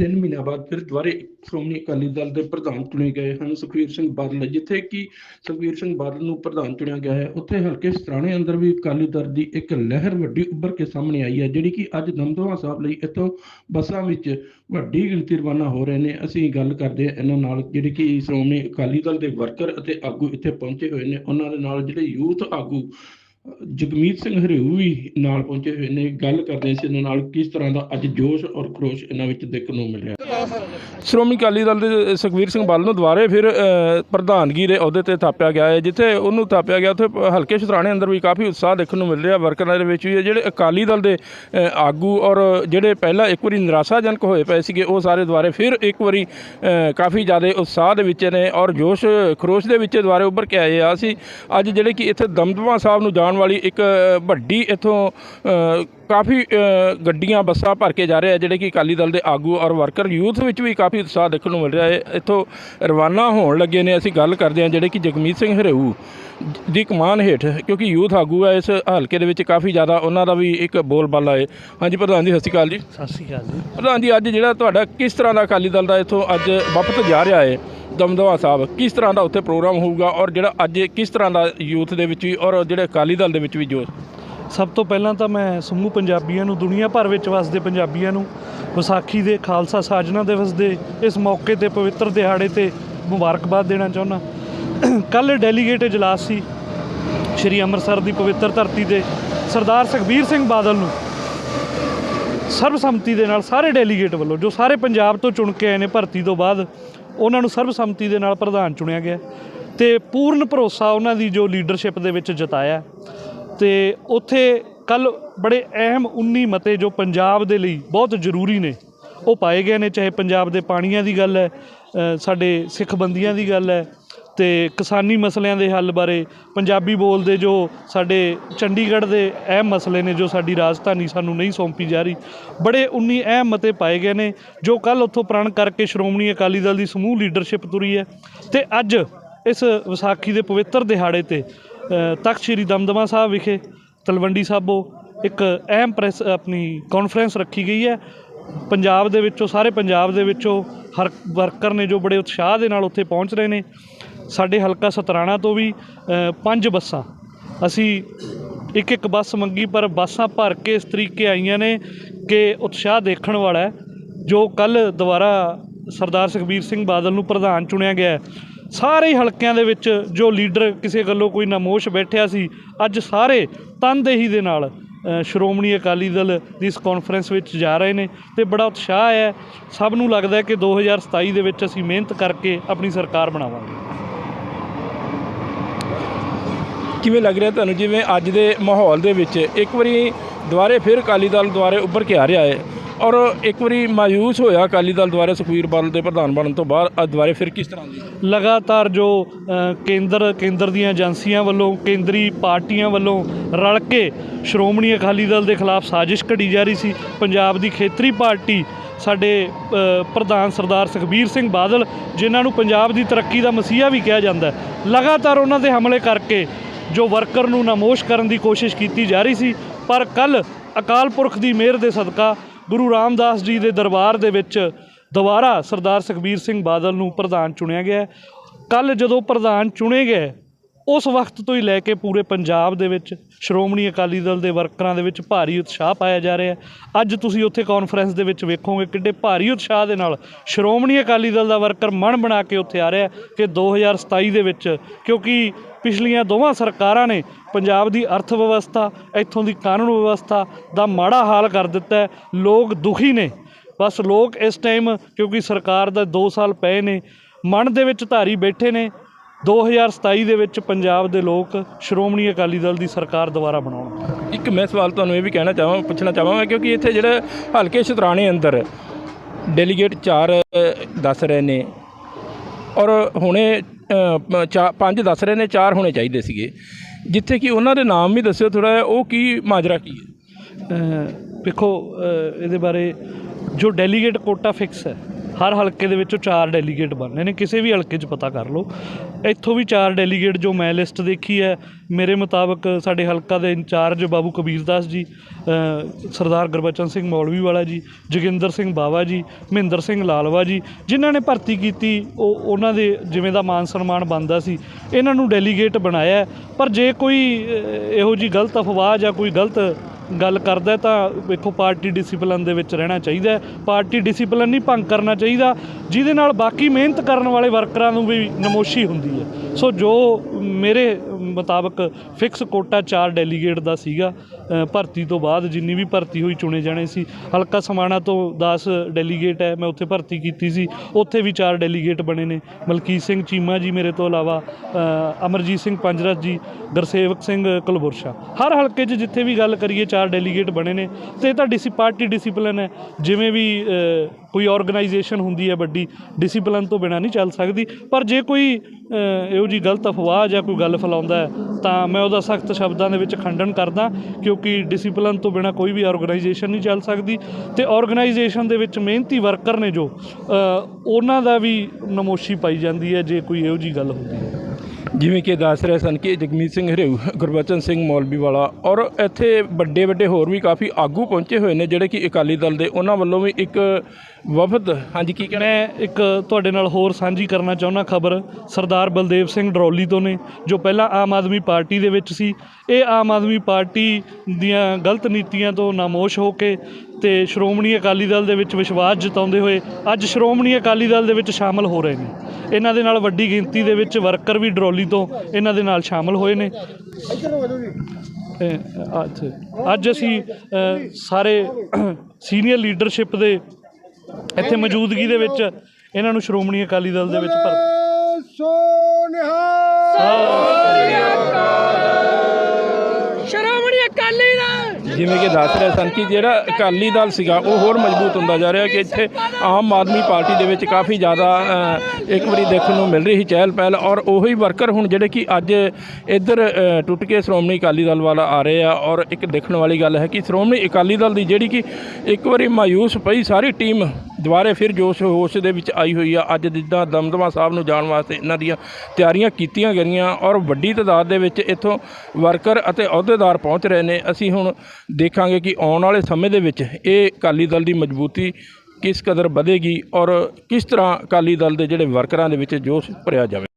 ਤਿੰਨ ਮਹੀਨਿਆਂ ਬਾਅਦ ਫਿਰ ਦੁਬਾਰੇ ਸ਼੍ਰੋਮਣੀ ਅਕਾਲੀ ਦਲ ਦੇ ਪ੍ਰਧਾਨ ਚੁਣੇ ਗਏ ਹਨ। ਸੁਖਬੀਰ ਸਿੰਘ ਬਾਦਲ, ਜਿੱਥੇ ਕਿ ਸੁਖਬੀਰ ਸਿੰਘ ਬਾਦਲ ਨੂੰ ਪ੍ਰਧਾਨ ਚੁਣਿਆ ਗਿਆ ਹੈ। ਉੱਥੇ ਹਲਕੇ ਸਤਰਾਣੇ ਅੰਦਰ ਵੀ ਅਕਾਲੀ ਦਲ ਦੀ ਇੱਕ ਲਹਿਰ ਵੱਡੀ ਉੱਭਰ ਕੇ ਸਾਹਮਣੇ ਆਈ ਹੈ, ਜਿਹੜੀ ਕਿ ਅੱਜ ਦਮਦਮਾ ਸਾਹਿਬ ਲਈ ਇੱਥੋਂ ਬੱਸਾਂ ਵਿੱਚ ਵੱਡੀ ਗਿਣਤੀ ਰਵਾਨਾ ਹੋ ਰਹੇ ਨੇ। ਅਸੀਂ ਗੱਲ ਕਰਦੇ ਹਾਂ ਇਹਨਾਂ ਨਾਲ, ਜਿਹੜੇ ਕਿ ਸ਼੍ਰੋਮਣੀ ਅਕਾਲੀ ਦਲ ਦੇ ਵਰਕਰ ਅਤੇ ਆਗੂ ਇੱਥੇ ਪਹੁੰਚੇ ਹੋਏ ਨੇ। ਉਹਨਾਂ ਦੇ ਨਾਲ ਜਿਹੜੇ ਯੂਥ ਆਗੂ ਜਗਮੀਤ ਸਿੰਘ ਹਰੇਊ ਵੀ ਨਾਲ ਪਹੁੰਚੇ ਹੋਏ ਨੇ। ਗੱਲ ਕਰਦੇ ਸੀ ਇਹਨਾਂ ਨਾਲ, ਕਿਸ ਤਰ੍ਹਾਂ ਦਾ ਅੱਜ ਜੋਸ਼ ਔਰ ਖਰੋਸ਼ ਇਹਨਾਂ ਵਿੱਚ ਦੇਖਣ ਨੂੰ ਮਿਲ ਰਿਹਾ ਸ਼੍ਰੋਮਣੀ ਅਕਾਲੀ ਦਲ ਦੇ ਸੁਖਵੀਰ ਸਿੰਘ ਬਾਦਲ ਨੂੰ ਦੁਬਾਰੇ ਫਿਰ ਪ੍ਰਧਾਨਗੀ ਦੇ ਅਹੁਦੇ ਤੇ ਥਾਪਿਆ ਗਿਆ ਹੈ, ਜਿੱਥੇ ਉਹਨੂੰ ਥਾਪਿਆ ਗਿਆ। ਉੱਥੇ ਹਲਕੇ ਸ਼ਤਰਾਣੇ ਅੰਦਰ ਵੀ ਕਾਫੀ ਉਤਸ਼ਾਹ ਦੇਖਣ ਨੂੰ ਮਿਲ ਰਿਹਾ ਵਰਕਰਾਂ ਦੇ ਵਿੱਚ ਵੀ। ਜਿਹੜੇ ਅਕਾਲੀ ਦਲ ਦੇ ਆਗੂ ਔਰ ਜਿਹੜੇ ਪਹਿਲਾਂ ਇੱਕ ਵਾਰੀ ਨਿਰਾਸ਼ਾਜਨਕ ਹੋਏ ਪਏ ਸੀਗੇ, ਉਹ ਸਾਰੇ ਦੁਬਾਰੇ ਫਿਰ ਇੱਕ ਵਾਰੀ ਕਾਫੀ ਜ਼ਿਆਦਾ ਉਤਸ਼ਾਹ ਦੇ ਵਿੱਚ ਨੇ ਔਰ ਜੋਸ਼, ਖਰੋਸ਼ ਦੇ ਵਿੱਚ ਦੁਬਾਰੇ ਉੱਭਰ ਕੇ ਆਏ ਆ। ਅਸੀਂ ਅੱਜ ਜਿਹੜੇ ਕਿ ਇੱਥੇ ਦਮਦਮਾ ਸਾਹਿਬ ਨੂੰ ਜਾਣ ਵਾਲੀ ਇੱਕ ਵੱਡੀ ਇੱਥੋਂ ਕਾਫੀ ਗੱਡੀਆਂ ਬੱਸਾਂ ਭਰ ਕੇ ਜਾ ਰਹੇ ਆ ਜਿਹੜੇ ਕਿ ਅਕਾਲੀ ਦਲ ਦੇ ਆਗੂ ਔਰ ਵਰਕਰ ਯੂਥ ਵਿੱਚ ਵੀ ਕਾਫੀ ਉਤਸ਼ਾਹ ਦੇਖਣ ਨੂੰ ਮਿਲ ਰਿਹਾ ਹੈ। ਇੱਥੋਂ ਰਵਾਨਾ ਹੋਣ ਲੱਗੇ ਨੇ ਅਸੀਂ ਗੱਲ ਕਰਦੇ ਹਾਂ ਜਿਹੜੇ ਕਿ ਜਗਮੀਤ ਸਿੰਘ ਹਰੇਊ ਦੀ ਕਮਾਨ ਹੇਠ ਕਿਉਂਕਿ ਯੂਥ ਆਗੂ ਹੈ ਇਸ ਹਲਕੇ ਦੇ ਵਿੱਚ ਕਾਫੀ ਜ਼ਿਆਦਾ ਉਹਨਾਂ ਦਾ ਵੀ ਇੱਕ ਬੋਲਬਾਲਾ ਹੈ। ਹਾਂਜੀ ਪ੍ਰਧਾਨ ਜੀ ਸਤਿ ਸ਼੍ਰੀ ਅਕਾਲ ਜੀ। ਸਤਿ ਸ਼੍ਰੀ ਅਕਾਲ ਜੀ। ਪ੍ਰਧਾਨ ਜੀ ਅੱਜ ਜਿਹੜਾ ਤੁਹਾਡਾ ਕਿਸ ਤਰ੍ਹਾਂ ਦਾ ਅਕਾਲੀ ਦਲ ਦਾ ਇੱਥੋਂ ਅੱਜ ਵਾਪਸ ਜਾ ਰਿਹਾ ਹੈ ਦਮਦਮਾ ਸਾਹਿਬ ਕਿਸ ਤਰ੍ਹਾਂ ਦਾ ਉੱਥੇ ਪ੍ਰੋਗਰਾਮ ਹੋਊਗਾ ਔਰ ਜਿਹੜਾ ਅੱਜ ਕਿਸ ਤਰ੍ਹਾਂ ਦਾ ਯੂਥ ਦੇ ਵਿੱਚ ਵੀ ਔਰ ਜਿਹੜੇ ਅਕਾਲੀ ਦਲ ਦੇ ਵਿੱਚ ਵੀ ਜੋਸ਼ ਸਭ ਤੋਂ ਪਹਿਲਾਂ ਤਾਂ ਮੈਂ ਸਮੂਹ ਪੰਜਾਬੀਆਂ ਨੂੰ, ਦੁਨੀਆ ਭਰ ਵਿੱਚ ਵਸਦੇ ਪੰਜਾਬੀਆਂ ਨੂੰ, ਵਿਸਾਖੀ ਦੇ, ਖਾਲਸਾ ਸਾਜਨਾ ਦਿਵਸ ਦੇ, ਇਸ ਮੌਕੇ ਤੇ ਪਵਿੱਤਰ ਦਿਹਾੜੇ ਤੇ ਮੁਬਾਰਕਬਾਦ ਦੇਣਾ ਚਾਹੁੰਦਾ। ਕੱਲ ਡੈਲੀਗੇਟ ਇਜਲਾਸ ਸੀ ਸ਼੍ਰੀ ਅੰਮ੍ਰਿਤਸਰ ਦੀ ਪਵਿੱਤਰ ਧਰਤੀ ਤੇ, ਸਰਦਾਰ ਸੁਖਬੀਰ ਸਿੰਘ ਬਾਦਲ ਨੂੰ। ਸਰਬਸੰਮਤੀ ਦੇ ਨਾਲ ਸਾਰੇ ਡੈਲੀਗੇਟ ਵੱਲੋਂ, ਜੋ ਸਾਰੇ ਪੰਜਾਬ ਤੋਂ ਚੁਣ ਕੇ ਆਏ ਨੇ ਭਰਤੀ ਤੋਂ ਬਾਅਦ, ਉਹਨਾਂ ਨੂੰ ਸਰਬਸੰਮਤੀ ਦੇ ਨਾਲ ਪ੍ਰਧਾਨ ਚੁਣਿਆ ਗਿਆ। ਤੇ ਪੂਰਨ ਭਰੋਸਾ ਉਹਨਾਂ ਦੀ ਜੋ ਲੀਡਰਸ਼ਿਪ ਦੇ ਵਿੱਚ ਜਤਾਇਆ। ਤੇ ਉੱਥੇ ਕੱਲ ਬੜੇ ਅਹਿਮ 19 ਮਤੇ ਜੋ ਪੰਜਾਬ ਦੇ ਲਈ ਬਹੁਤ ਜ਼ਰੂਰੀ ਨੇ, ਉਹ ਪਾਏ ਗਏ ਨੇ, ਚਾਹੇ ਪੰਜਾਬ ਦੇ ਪਾਣੀਆਂ ਦੀ ਗੱਲ ਹੈ ਸਾਡੇ ਸਿੱਖ ਬੰਦੀਆਂ ਦੀ ਗੱਲ ਹੈ ਤੇ ਕਿਸਾਨੀ ਮਸਲਿਆਂ ਦੇ ਹੱਲ ਬਾਰੇ, ਪੰਜਾਬੀ ਬੋਲਦੇ ਜੋ ਸਾਡੇ ਚੰਡੀਗੜ੍ਹ ਦੇ ਅਹਿਮ ਮਸਲੇ ਨੇ ਜੋ ਸਾਡੀ ਰਾਜਧਾਨੀ ਸਾਨੂੰ ਨਹੀਂ ਸੌਂਪੀ ਜਾ ਰਹੀ, ਬੜੇ 19 ਅਹਿਮ ਮਤੇ ਪਾਏ ਗਏ ਨੇ, ਜੋ ਕੱਲ ਉੱਥੋਂ ਪ੍ਰਣ ਕਰਕੇ ਸ਼੍ਰੋਮਣੀ ਅਕਾਲੀ ਦਲ ਦੀ ਸਮੂਹ ਲੀਡਰਸ਼ਿਪ ਤੁਰੀ ਹੈ ਤੇ ਅੱਜ ਇਸ ਵਿਸਾਖੀ ਦੇ ਪਵਿੱਤਰ ਦਿਹਾੜੇ ਤੇ ਤਖ਼ਤ ਸ੍ਰੀ ਦਮਦਮਾ ਸਾਹਿਬ ਵਿਖੇ ਤਲਵੰਡੀ ਸਾਬੋ ਇੱਕ ਅਹਿਮ ਪ੍ਰੈਸ, ਆਪਣੀ ਕਾਨਫਰੰਸ ਰੱਖੀ ਗਈ ਹੈ। ਪੰਜਾਬ ਦੇ ਵਿੱਚੋਂ, ਸਾਰੇ ਪੰਜਾਬ ਦੇ ਵਿੱਚੋਂ ਹਰ ਵਰਕਰ ਨੇ ਜੋ ਬੜੇ ਉਤਸ਼ਾਹ ਦੇ ਨਾਲ ਉੱਥੇ ਪਹੁੰਚ ਰਹੇ ਨੇ। ਸਾਡੇ ਹਲਕਾ ਸਤਰਾਣਾ ਤੋਂ ਵੀ ਪੰਜ ਬੱਸਾਂ। ਅਸੀਂ ਇੱਕ ਇੱਕ ਬੱਸ ਮੰਗੀ, ਪਰ ਬੱਸਾਂ ਭਰ ਕੇ ਇਸ ਤਰੀਕੇ ਆਈਆਂ ਨੇ ਕਿ ਉਤਸ਼ਾਹ ਦੇਖਣ ਵਾਲਾ ਜੋ ਕੱਲ ਦੁਬਾਰਾ ਸਰਦਾਰ ਸੁਖਬੀਰ ਸਿੰਘ ਬਾਦਲ ਨੂੰ ਪ੍ਰਧਾਨ ਚੁਣਿਆ ਗਿਆ ਸਾਰੇ ਹਲਕਿਆਂ ਦੇ ਵਿੱਚ ਜੋ ਲੀਡਰ ਕਿਸੇ ਗੱਲੋਂ ਕੋਈ ਨਮੋਸ਼ ਬੈਠਿਆ ਸੀ, ਅੱਜ ਸਾਰੇ ਤਨਦੇਹੀ ਦੇ ਨਾਲ ਸ਼੍ਰੋਮਣੀ ਅਕਾਲੀ ਦਲ ਦੀ ਇਸ ਕਾਨਫਰੰਸ ਵਿੱਚ ਜਾ ਰਹੇ ਨੇ ਤੇ ਬੜਾ ਉਤਸ਼ਾਹ ਹੈ। ਸਭ ਨੂੰ ਲੱਗਦਾ ਹੈ ਕਿ 2027 ਦੇ ਵਿੱਚ ਅਸੀਂ ਮਿਹਨਤ ਕਰਕੇ ਆਪਣੀ ਸਰਕਾਰ ਬਣਾਵਾਂਗੇ। ਕਿਵੇਂ ਲੱਗ ਰਿਹਾ ਤੁਹਾਨੂੰ? ਜਿਵੇਂ ਅੱਜ ਦੇ ਮਾਹੌਲ ਦੇ ਵਿੱਚ ਇੱਕ ਵਾਰੀ ਦੁਬਾਰੇ ਫਿਰ ਅਕਾਲੀ ਦਲ ਦੁਬਾਰੇ ਉੱਭਰ ਕੇ ਆ ਰਿਹਾ ਹੈ। ਔਰ ਇੱਕ ਵਾਰੀ ਮਾਯੂਸ ਹੋਇਆ ਅਕਾਲੀ ਦਲ ਦੁਆਰਾ ਸੁਖਬੀਰ ਬਾਦਲ ਦੇ ਪ੍ਰਧਾਨ ਬਣਨ ਤੋਂ ਬਾਅਦ, ਅੱਜ ਦੁਬਾਰੇ ਫਿਰ ਕਿਸ ਤਰ੍ਹਾਂ ਦੀ? ਲਗਾਤਾਰ ਜੋ ਕੇਂਦਰ ਕੇਂਦਰ ਦੀਆਂ ਏਜੰਸੀਆਂ ਵੱਲੋਂ, ਕੇਂਦਰੀ ਪਾਰਟੀਆਂ ਵੱਲੋਂ ਰਲ ਕੇ ਸ਼੍ਰੋਮਣੀ ਅਕਾਲੀ ਦਲ ਦੇ ਖਿਲਾਫ ਸਾਜ਼ਿਸ਼ ਘੜੀ ਜਾ ਰਹੀ ਸੀ। ਪੰਜਾਬ ਦੀ ਖੇਤਰੀ ਪਾਰਟੀ ਸਾਡੇ ਪ੍ਰਧਾਨ ਸਰਦਾਰ ਸੁਖਬੀਰ ਸਿੰਘ ਬਾਦਲ, ਜਿਨ੍ਹਾਂ ਨੂੰ ਪੰਜਾਬ ਦੀ ਤਰੱਕੀ ਦਾ ਮਸੀਹਾ ਵੀ ਕਿਹਾ ਜਾਂਦਾ ਲਗਾਤਾਰ ਉਹਨਾਂ ਦੇ ਹਮਲੇ ਕਰਕੇ ਜੋ ਵਰਕਰ ਨੂੰ ਨਾਮੋਸ਼ ਕਰਨ ਦੀ ਕੋਸ਼ਿਸ਼ ਕੀਤੀ ਜਾ ਰਹੀ ਸੀ। ਪਰ ਕੱਲ ਅਕਾਲ ਪੁਰਖ ਦੀ ਮਿਹਰ ਦੇ ਸਦਕਾ ਗੁਰੂ ਰਾਮਦਾਸ ਜੀ ਦੇ ਦਰਬਾਰ ਦੇ ਵਿੱਚ ਦੁਬਾਰਾ ਸਰਦਾਰ ਸੁਖਬੀਰ ਸਿੰਘ ਬਾਦਲ ਨੂੰ ਪ੍ਰਧਾਨ ਚੁਣਿਆ ਗਿਆ ਕੱਲ ਜਦੋਂ ਪ੍ਰਧਾਨ ਚੁਣੇ ਗਏ ਉਸ ਵਕਤ ਤੋਂ ਹੀ ਲੈ ਕੇ ਪੂਰੇ ਪੰਜਾਬ ਦੇ ਵਿੱਚ ਸ਼੍ਰੋਮਣੀ ਅਕਾਲੀ ਦਲ ਦੇ ਵਰਕਰਾਂ ਦੇ ਵਿੱਚ ਭਾਰੀ ਉਤਸ਼ਾਹ ਪਾਇਆ ਜਾ ਰਿਹਾ ਅੱਜ ਤੁਸੀਂ ਉੱਥੇ ਕਾਨਫਰੰਸ ਦੇ ਵਿੱਚ ਵੇਖੋਗੇ ਕਿੱਡੇ ਭਾਰੀ ਉਤਸ਼ਾਹ ਦੇ ਨਾਲ ਸ਼੍ਰੋਮਣੀ ਅਕਾਲੀ ਦਲ ਦਾ ਵਰਕਰ ਮਨ ਬਣਾ ਕੇ ਉੱਥੇ ਆ ਰਿਹਾ ਹੈ ਕਿ 2027 ਦੇ ਵਿੱਚ, ਕਿਉਂਕਿ ਪਿਛਲੀਆਂ ਦੋਵਾਂ ਸਰਕਾਰਾਂ ਨੇ ਪੰਜਾਬ ਦੀ ਅਰਥ ਵਿਵਸਥਾ ਇੱਥੋਂ ਦੀ ਕਾਨੂੰਨ ਵਿਵਸਥਾ ਦਾ ਮਾੜਾ ਹਾਲ ਕਰ ਦਿੱਤਾ ਲੋਕ ਦੁਖੀ ਨੇ। ਬਸ ਲੋਕ ਇਸ ਟਾਈਮ ਕਿਉਂਕਿ ਸਰਕਾਰ ਦਾ 2 ਸਾਲ ਪਏ ਨੇ, ਮਨ ਦੇ ਵਿੱਚ ਧਾਰੀ ਬੈਠੇ ਨੇ 2027 ਦੇ ਵਿੱਚ ਪੰਜਾਬ ਦੇ ਲੋਕ ਸ਼੍ਰੋਮਣੀ ਅਕਾਲੀ ਦਲ ਦੀ ਸਰਕਾਰ ਦੁਬਾਰਾ ਬਣਾਉਣ। ਇੱਕ ਮੈਂ ਸਵਾਲ ਤੁਹਾਨੂੰ ਇਹ ਵੀ ਕਹਿਣਾ ਚਾਹਾਂ ਪੁੱਛਣਾ ਚਾਹਾਂਗਾ ਕਿਉਂਕਿ ਇੱਥੇ ਜਿਹੜੇ ਹਲਕੇ ਸ਼ਤਰਾਣੇ ਅੰਦਰ ਡੈਲੀਗੇਟ 4 ਦੱਸ ਰਹੇ ਨੇ ਔਰ ਹੁਣੇ ਪੰਜ ਦੱਸ ਰਹੇ ਨੇ 4 ਹੋਣੇ ਚਾਹੀਦੇ ਸੀਗੇ। ਜਿੱਥੇ ਕਿ ਉਹਨਾਂ ਦੇ ਨਾਮ ਵੀ ਦੱਸਿਓ ਥੋੜਾ ਜਿਹਾ ਉਹ ਕੀ ਮਾਜਰਾ ਕੀ ਹੈ? ਅ, ਇਹਦੇ ਬਾਰੇ ਜੋ ਡੈਲੀਗੇਟ ਕੋਟਾ ਫਿਕਸ ਹੈ ਹਰ ਹਲਕੇ ਦੇ ਵਿੱਚੋਂ ਚਾਰ ਡੈਲੀਗੇਟ ਬਣਨੇ ਨੇ, ਕਿਸੇ ਵੀ ਹਲਕੇ 'ਚ ਪਤਾ ਕਰ ਲਓ। ਇੱਥੋਂ ਵੀ ਚਾਰ ਡੈਲੀਗੇਟ ਜੋ ਮੈਂ ਲਿਸਟ ਦੇਖੀ ਹੈ, ਮੇਰੇ ਮੁਤਾਬਕ ਸਾਡੇ ਹਲਕਾ ਦੇ ਇੰਚਾਰਜ ਬਾਬੂ ਕਬੀਰ ਦਾਸ ਜੀ ਸਰਦਾਰ ਗੁਰਬਚਨ ਸਿੰਘ ਮੌਲਵੀ ਵਾਲਾ ਜੀ, ਜੋਗਿੰਦਰ ਸਿੰਘ ਬਾਵਾ ਜੀ, ਮਹਿੰਦਰ ਸਿੰਘ ਲਾਲਵਾ ਜੀ, ਜਿਨ੍ਹਾਂ ਨੇ ਭਰਤੀ ਕੀਤੀ, ਉਹ ਉਹਨਾਂ ਦੇ ਜਿਵੇਂ ਦਾ ਮਾਨ ਸਨਮਾਨ ਬਣਦਾ ਸੀ, ਇਹਨਾਂ ਨੂੰ ਡੈਲੀਗੇਟ ਬਣਾਇਆ ਪਰ ਜੇ ਕੋਈ ਇਹੋ ਜੀ ਗਲਤ ਅਫਵਾਹ ਜਾਂ ਕੋਈ ਗਲਤ ਗੱਲ ਕਰਦਾ ਤਾਂ ਵੇਖੋ ਪਾਰਟੀ ਡਿਸਪਲਿਨ ਦੇ ਵਿੱਚ ਰਹਿਣਾ ਚਾਹੀਦਾ ਪਾਰਟੀ ਡਿਸਪਲਿਨ ਨਹੀਂ ਭੰਗ ਕਰਨਾ ਚਾਹੀਦਾ। ਜਿਹਦੇ ਨਾਲ ਬਾਕੀ ਮਿਹਨਤ ਕਰਨ ਵਾਲੇ ਵਰਕਰਾਂ ਨੂੰ ਵੀ ਨਮੋਸ਼ੀ ਹੁੰਦੀ ਹੈ। ਸੋ ਜੋ ਮੇਰੇ ਮੁਤਾਬਕ ਫਿਕਸ ਕੋਟਾ ਚਾਰ ਡੈਲੀਗੇਟ ਦਾ ਸੀਗਾ ਭਰਤੀ ਤੋਂ ਬਾਅਦ ਜਿੰਨੀ ਵੀ ਭਰਤੀ ਹੋਈ ਚੁਣੇ ਜਾਣੇ ਸੀ। ਹਲਕਾ ਸਮਾਣਾ ਤੋਂ 10 ਡੈਲੀਗੇਟ ਹੈ, ਮੈਂ ਉੱਥੇ ਭਰਤੀ ਕੀਤੀ ਸੀ। ਉੱਥੇ ਵੀ ਚਾਰ ਡੈਲੀਗੇਟ ਬਣੇ ਨੇ। ਮਲਕੀਤ ਸਿੰਘ ਚੀਮਾ ਜੀ ਮੇਰੇ ਤੋਂ ਇਲਾਵਾ ਅਮਰਜੀਤ ਸਿੰਘ ਪੰਜਰਤ ਜੀ, ਗੁਰਸੇਵਕ ਸਿੰਘ ਕੁਲਬੁਰਸ਼ਾ। ਹਰ ਹਲਕੇ 'ਚ ਜਿੱਥੇ ਵੀ ਗੱਲ ਕਰੀਏ, ਚਾਰ ਡੈਲੀਗੇਟ ਬਣੇ ਨੇ। ਤੇ ਇਹ ਤਾਂ ਡੀਸੀ, ਪਾਰਟੀ ਡਿਸਪਲਿਨ ਹੈ। ਜਿਵੇਂ ਵੀ ਕੋਈ ਆਰਗੇਨਾਈਜੇਸ਼ਨ ਹੁੰਦੀ ਹੈ ਵੱਡੀ, ਡਿਸਪਲਿਨ ਤੋਂ ਬਿਨਾ ਨਹੀਂ ਚੱਲ ਸਕਦੀ। ਪਰ ਜੇ ਕੋਈ ਇਹੋ ਜੀ ਗਲਤ ਅਫਵਾਹ ਜਾਂ ਕੋਈ ਗੱਲ ਫੈਲਾਉਂਦਾ ਤਾਂ ਮੈਂ ਉਹਦਾ ਸਖਤ ਸ਼ਬਦਾਂ ਦੇ ਵਿੱਚ ਖੰਡਨ ਕਰਦਾ ਕਿਉਂਕਿ ਡਿਸਪਲਿਨ ਤੋਂ ਬਿਨਾ ਕੋਈ ਵੀ ਆਰਗੇਨਾਈਜੇਸ਼ਨ ਨਹੀਂ ਚੱਲ ਸਕਦੀ ਤੇ ਆਰਗੇਨਾਈਜੇਸ਼ਨ ਦੇ ਵਿੱਚ ਮਿਹਨਤੀ ਵਰਕਰ ਨੇ ਜੋ ਉਹਨਾਂ ਦਾ ਵੀ ਨਮੋਸ਼ੀ ਪਾਈ ਜਾਂਦੀ ਹੈ ਜੇ ਕੋਈ ਇਹੋ ਜੀ ਗੱਲ ਹੁੰਦੀ ਹੈ। ਜਿਵੇਂ ਕਿ ਦੱਸ ਰਹੇ ਸਨ ਕਿ ਜਗਮੀਤ ਸਿੰਘ ਹਰੇਊ, ਗੁਰਬਚਨ ਸਿੰਘ ਮੌਲਵੀ ਵਾਲਾ ਔਰ ਇੱਥੇ ਵੱਡੇ ਵੱਡੇ ਹੋਰ ਵੀ ਕਾਫੀ ਆਗੂ ਪਹੁੰਚੇ ਹੋਏ ਨੇ ਜਿਹੜੇ ਕਿ ਅਕਾਲੀ ਦਲ ਦੇ, ਉਹਨਾਂ ਵੱਲੋਂ ਵੀ ਇੱਕ ਵਫਦ, ਹਾਂਜੀ ਕੀ ਕਹਿਣਾ ਮੈਂ ਇੱਕ ਤੁਹਾਡੇ ਨਾਲ ਹੋਰ ਸਾਂਝੀ ਕਰਨਾ ਚਾਹੁੰਦਾ ਖਬਰ, ਸਰਦਾਰ ਬਲਦੇਵ ਸਿੰਘ ਡਰੌਲੀ ਤੋਂ ਨੇ, ਜੋ ਪਹਿਲਾਂ ਆਮ ਆਦਮੀ ਪਾਰਟੀ ਦੇ ਵਿੱਚ ਸੀ, ਇਹ ਆਮ ਆਦਮੀ ਪਾਰਟੀ ਦੀਆਂ ਗਲਤ ਨੀਤੀਆਂ ਤੋਂ ਨਾਮੋਸ਼ ਹੋ ਕੇ ਤੇ ਸ਼੍ਰੋਮਣੀ ਅਕਾਲੀ ਦਲ ਦੇ ਵਿੱਚ ਵਿਸ਼ਵਾਸ ਜਤਾਉਂਦੇ ਹੋਏ ਅੱਜ ਸ਼੍ਰੋਮਣੀ ਅਕਾਲੀ ਦਲ ਦੇ ਵਿੱਚ ਸ਼ਾਮਲ ਹੋ ਰਹੇ ਨੇ। ਇਹਨਾਂ ਦੇ ਨਾਲ ਵੱਡੀ ਗਿਣਤੀ ਦੇ ਵਿੱਚ ਵਰਕਰ ਵੀ ਡਰੋਲੀ ਤੋਂ ਇਹਨਾਂ ਦੇ ਨਾਲ ਸ਼ਾਮਲ ਹੋਏ ਨੇ। ਅੱਜ ਅੱਜ ਅਸੀਂ ਸਾਰੇ ਸੀਨੀਅਰ ਲੀਡਰਸ਼ਿਪ ਦੇ ਇੱਥੇ ਮੌਜੂਦਗੀ ਦੇ ਵਿੱਚ ਇਹਨਾਂ ਨੂੰ ਸ਼੍ਰੋਮਣੀ ਅਕਾਲੀ ਦਲ ਦੇ ਵਿੱਚ ਭਰ ਸ਼੍ਰੋਮਣੀ ਅਕਾਲੀ ਦਲ। ਜਿਵੇਂ ਕਿ ਦੱਸ ਰਹੇ ਸਨ ਕਿ ਜਿਹੜਾ ਅਕਾਲੀ ਦਲ ਸੀਗਾ, ਉਹ ਹੋਰ ਮਜ਼ਬੂਤ ਹੁੰਦਾ ਜਾ ਰਿਹਾ ਕਿ ਇੱਥੇ ਆਮ ਆਦਮੀ ਪਾਰਟੀ ਦੇ ਵਿੱਚ ਕਾਫੀ ਜ਼ਿਆਦਾ ਇੱਕ ਵਾਰੀ ਦੇਖਣ ਨੂੰ ਮਿਲ ਰਹੀ ਸੀ ਚਹਿਲ ਪਹਿਲ ਔਰ ਉਹੀ ਵਰਕਰ ਹੁਣ ਜਿਹੜੇ ਕਿ ਅੱਜ ਇੱਧਰ ਟੁੱਟ ਕੇ ਸ਼੍ਰੋਮਣੀ ਅਕਾਲੀ ਦਲ ਵਾਲਾ ਆ ਰਹੇ ਆ ਔਰ ਇੱਕ ਦੇਖਣ ਵਾਲੀ ਗੱਲ ਹੈ ਕਿ ਸ਼੍ਰੋਮਣੀ ਅਕਾਲੀ ਦਲ ਦੀ ਜਿਹੜੀ ਕਿ ਇੱਕ ਵਾਰੀ ਮਾਯੂਸ ਪਈ ਸਾਰੀ ਟੀਮ ਦੁਬਾਰੇ ਫਿਰ ਜੋਸ਼ ਹੋਸ਼ ਦੇ ਵਿੱਚ ਆਈ ਹੋਈ ਆ, ਅੱਜ ਜਿੱਦਾਂ ਦਮਦਮਾ ਸਾਹਿਬ ਨੂੰ ਜਾਣ ਵਾਸਤੇ ਇਹਨਾਂ ਦੀਆਂ ਤਿਆਰੀਆਂ ਕੀਤੀਆਂ ਗਈਆਂ ਔਰ ਵੱਡੀ ਤਾਦਾਦ ਦੇ ਵਿੱਚ ਇੱਥੋਂ ਵਰਕਰ ਅਤੇ ਅਹੁਦੇਦਾਰ ਪਹੁੰਚ ਰਹੇ ਨੇ। ਅਸੀਂ ਹੁਣ ਦੇਖਾਂਗੇ ਕਿ ਆਉਣ ਵਾਲੇ ਸਮੇਂ ਦੇ ਵਿੱਚ ਇਹ ਅਕਾਲੀ ਦਲ ਦੀ ਮਜ਼ਬੂਤੀ ਕਿਸ ਕਦਰ ਵਧੇਗੀ ਔਰ ਕਿਸ ਤਰ੍ਹਾਂ ਅਕਾਲੀ ਦਲ ਦੇ ਜਿਹੜੇ ਵਰਕਰਾਂ ਦੇ ਵਿੱਚ ਜੋਸ਼ ਭਰਿਆ ਜਾਵੇ।